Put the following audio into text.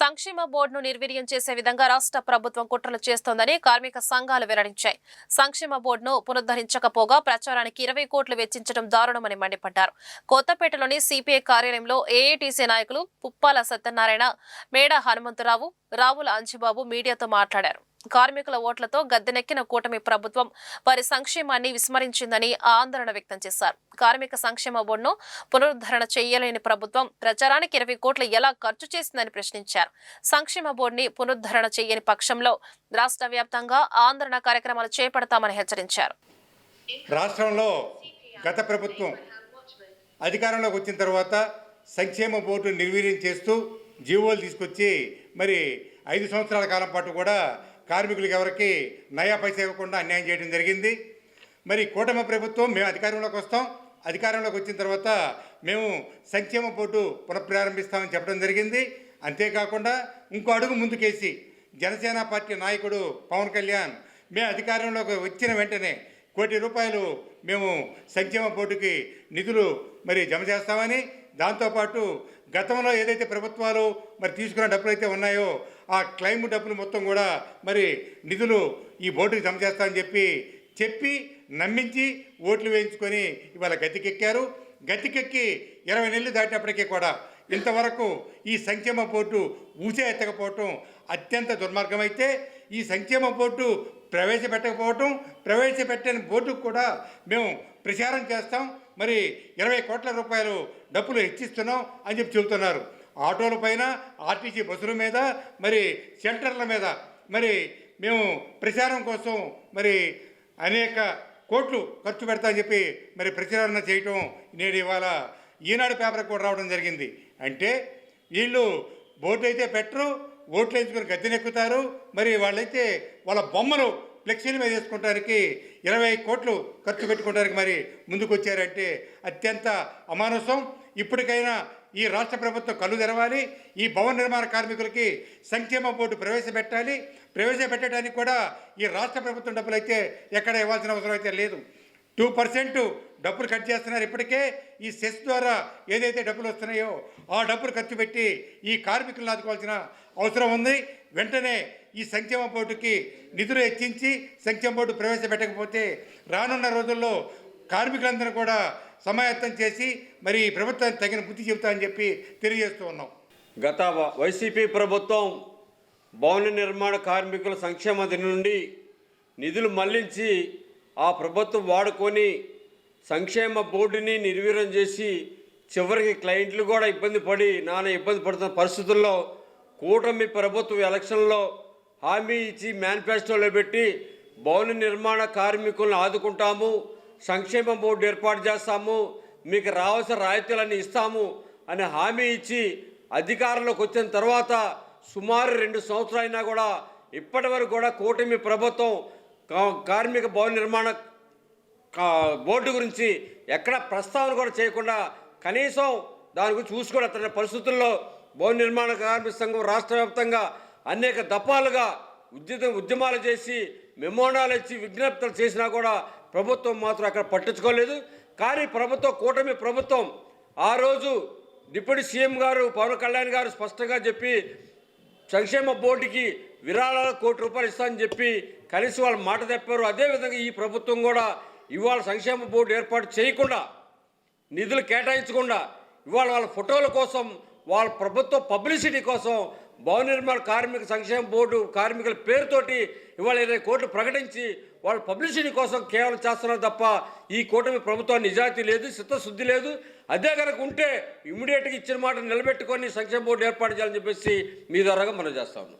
సంక్షేమ బోర్డును నిర్వీర్యం చేసే విధంగా రాష్ట్ర ప్రభుత్వం కుట్రలు చేస్తోందని కార్మిక సంఘాలు వెల్లడించాయి. సంక్షేమ బోర్డును పునరుద్ధరించకపోగా ప్రచారానికి ఇరవై కోట్లు వెచ్చించడం దారుణమని మండిపడ్డారు. కొత్తపేటలోని సిపిఐ కార్యాలయంలో ఏఐటీసీ నాయకులు పుప్పాల సత్యనారాయణ మేడ హనుమంతరావు రావుల అంజిబాబు మీడియాతో మాట్లాడారు. కార్మికుల ఓట్లతో గద్దెనెక్కిన కూటమి ప్రభుత్వం వారి సంక్షేమాన్ని విస్మరించిందని ఆందోళన వ్యక్తం చేశారు. కార్మిక సంక్షేమ బోర్డును పునరుద్ధరణ చేయలేని ప్రభుత్వం ప్రచారానికి ఇరవై కోట్లు ఎలా ఖర్చు చేసిందని ప్రశ్నించారు. సంక్షేమ బోర్డుని పునరుద్ధరణ చేయని పక్షంలో రాష్ట్ర వ్యాప్తంగా ఆందోళన కార్యక్రమాలు చేపడతామని హెచ్చరించారు. రాష్ట్రంలో గత ప్రభుత్వం అధికారంలోకి వచ్చిన తర్వాత సంక్షేమ బోర్డు నిర్వీర్యం చేస్తూ జీవోలు తీసుకొచ్చి మరి ఐదు సంవత్సరాల కాలం పాటు కూడా కార్మికులకు ఎవరికి నయా పైస ఇవ్వకుండా అన్యాయం చేయడం జరిగింది. మరి కూటమి ప్రభుత్వం మేము అధికారంలోకి వస్తాం. అధికారంలోకి వచ్చిన తర్వాత మేము సంక్షేమ బోర్డు పునఃప్రారంభిస్తామని చెప్పడం జరిగింది. అంతేకాకుండా ఇంకో అడుగు ముందుకేసి జనసేన పార్టీ నాయకుడు పవన్ కళ్యాణ్ మేము అధికారంలోకి వచ్చిన వెంటనే కోటి రూపాయలు మేము సంక్షేమ బోర్డుకి నిధులు మరి జమ చేస్తామని దాంతోపాటు గతంలో ఏదైతే ప్రభుత్వాలు మరి తీసుకున్న డబ్బులు అయితే ఉన్నాయో ఆ క్లైమ్ డబ్బులు మొత్తం కూడా మరి నిధులు ఈ బోర్డుకి జమ చేస్తామని చెప్పి చెప్పి నమ్మించి ఓట్లు వేయించుకొని ఇవాళ గతికెక్కారు. గతికెక్కి ఇరవై నెలలు దాటినప్పటికీ కూడా ఇంతవరకు ఈ సంక్షేమ బోర్డు ఊసే ఎత్తకపోవటం అత్యంత దుర్మార్గమైతే ఈ సంక్షేమ బోర్డు ప్రవేశపెట్టకపోవటం ప్రవేశపెట్టని బోర్డుకు కూడా మేము ప్రచారం చేస్తాం. మరి ఇరవై కోట్ల రూపాయలు డబ్బులు హెచ్చిస్తున్నాం అని చెప్పి చెబుతున్నారు. ఆటోల పైన ఆర్టీసీ బస్సుల మీద మరి షెల్టర్ల మీద. మరి మేము ప్రచారం కోసం మరి అనేక కోట్లు ఖర్చు పెడతామని చెప్పి మరి ప్రచారణ చేయటం నేడు ఇవాళ ఈనాడు పేపర్ కూడా రావడం జరిగింది. అంటే వీళ్ళు బోర్డు అయితే పెట్టరు ఓట్లు వేసుకుని గద్దెనెక్కుతారు మరి వాళ్ళైతే వాళ్ళ బొమ్మలు ఫ్లెక్సీల మీద వేసుకోవడానికి ఇరవై కోట్లు ఖర్చు పెట్టుకోవడానికి మరి ముందుకు వచ్చారంటే అత్యంత అమానుసం ఇప్పటికైనా ఈ రాష్ట్ర ప్రభుత్వం కళ్ళు తెరవాలి ఈ భవన నిర్మాణ కార్మికులకి సంక్షేమ బోర్డు ప్రవేశపెట్టాలి. ప్రవేశపెట్టడానికి కూడా ఈ రాష్ట్ర ప్రభుత్వం డబ్బులు అయితే ఎక్కడ ఇవ్వాల్సిన అవసరం అయితే లేదు. టూ పర్సెంట్ డబ్బులు కట్ చేస్తున్నారు ఇప్పటికే. ఈ సెస్ ద్వారా ఏదైతే డబ్బులు వస్తున్నాయో ఆ డబ్బులు ఖర్చు పెట్టి ఈ కార్మికులను ఆదుకోవాల్సిన అవసరం ఉంది. వెంటనే ఈ సంక్షేమ బోర్డుకి నిధులు హెచ్చించి సంక్షేమ బోర్డు ప్రవేశపెట్టకపోతే రానున్న రోజుల్లో కార్మికులందరూ కూడా సమాయత్తం చేసి మరి ఈ ప్రభుత్వానికి తగిన బుద్ధి చెబుతామని చెప్పి తెలియజేస్తూ ఉన్నాం. గత వైసీపీ ప్రభుత్వం భవన నిర్మాణ కార్మికుల సంక్షేమ నుండి నిధులు మళ్ళించి ఆ ప్రభుత్వం వాడుకొని సంక్షేమ బోర్డుని నిర్వీర్యం చేసి చివరికి క్లయింట్లు కూడా ఇబ్బంది పడి నాన్న ఇబ్బంది పడుతున్న పరిస్థితుల్లో కూటమి ప్రభుత్వం ఎలక్షన్లో హామీ ఇచ్చి మేనిఫెస్టోలో పెట్టి భవన నిర్మాణ కార్మికులను ఆదుకుంటాము. సంక్షేమ బోర్డు ఏర్పాటు చేస్తాము మీకు రావాల్సిన రాయితీలన్నీ ఇస్తాము అని హామీ ఇచ్చి అధికారంలోకి వచ్చిన తర్వాత సుమారు రెండు సంవత్సరాలైనా కూడా ఇప్పటి వరకు కూడా కూటమి ప్రభుత్వం కా- కార్మిక భవన నిర్మాణ కా- బోర్డు గురించి ఎక్కడ ప్రస్తావన కూడా చేయకుండా కనీసం దాని గురించి చూసుకోవడం పరిస్థితుల్లో భవన నిర్మాణ కార్మిక సంఘం రాష్ట్ర వ్యాప్తంగా అనేక దఫాలుగా ఉద్యమ ఉద్యమాలు చేసి మెమోనాలు ఇచ్చి విజ్ఞప్తులు చేసినా కూడా ప్రభుత్వం మాత్రం అక్కడ పట్టించుకోలేదు. కానీ ప్రభుత్వం కూటమి ప్రభుత్వం ఆ రోజు డిప్యూటీ సీఎం గారు పవన్ కళ్యాణ్ గారు స్పష్టంగా చెప్పి సంక్షేమ బోర్డుకి విరాళాలు కోటి రూపాయలు ఇస్తామని చెప్పి కలిసి వాళ్ళు మాట తప్పారు. అదేవిధంగా ఈ ప్రభుత్వం కూడా ఇవాళ సంక్షేమ బోర్డు ఏర్పాటు చేయకుండా నిధులు కేటాయించకుండా ఇవాళ వాళ్ళ ఫోటోల కోసం వాళ్ళ ప్రభుత్వ పబ్లిసిటీ కోసం భవన నిర్మాణ కార్మిక సంక్షేమ బోర్డు కార్మికుల పేరుతోటి ఇవాళ ఇరవై కోట్లు ప్రకటించి వాళ్ళ పబ్లిసిటీ కోసం కేవలం చేస్తున్నారు తప్ప ఈ కూటమి ప్రభుత్వం నిజాయితీ లేదు చిత్తశుద్ధి లేదు. అదే కనుక ఉంటే ఇమ్మీడియట్గా ఇచ్చిన మాట నిలబెట్టుకొని సంక్షేమ బోర్డు ఏర్పాటు చేయాలని చెప్పేసి మీ ద్వారాగా మనం చేస్తాము